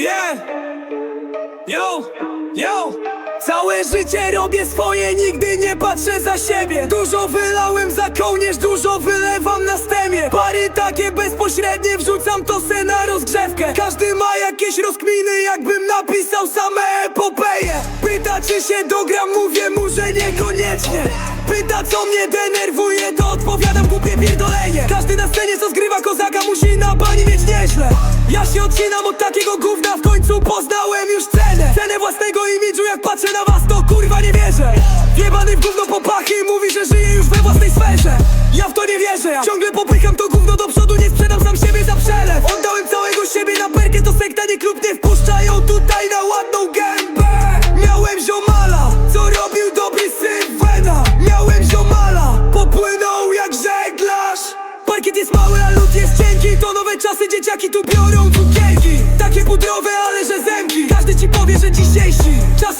yeah Yo, yo! Całe życie robię swoje, nigdy nie patrzę za siebie. Dużo wylałem za kołnierz, dużo wylewam na stemie. Pary takie bezpośrednie, wrzucam to se na rozgrzewkę. Każdy ma jakieś rozkminy, jakbym napisał same epopeje. Pyta czy się dogram, mówię mu, że niekoniecznie. Pyta co mnie denerwuje, to odpowiadam głupie się odcinam od takiego gówna, w końcu poznałem już cenę. Cenę własnego imidżu, jak patrzę na was to kurwa nie wierzę. Wjebany w gówno popachy, mówi, że żyje już we własnej sferze. Ja w to nie wierzę, ja ciągle popycham to gówno do przodu, nie sprzedam sam siebie za przelew. Oddałem całego siebie na perkę, to sekta nie klub, nie wpuszczają tutaj na ładną gębę Aura lód jest cienki, to nowe czasy, dzieciaki tu biorą cukierki. Takie pudrowe, ale że zemki Każdy ci powie, że dzisiejsi Czasy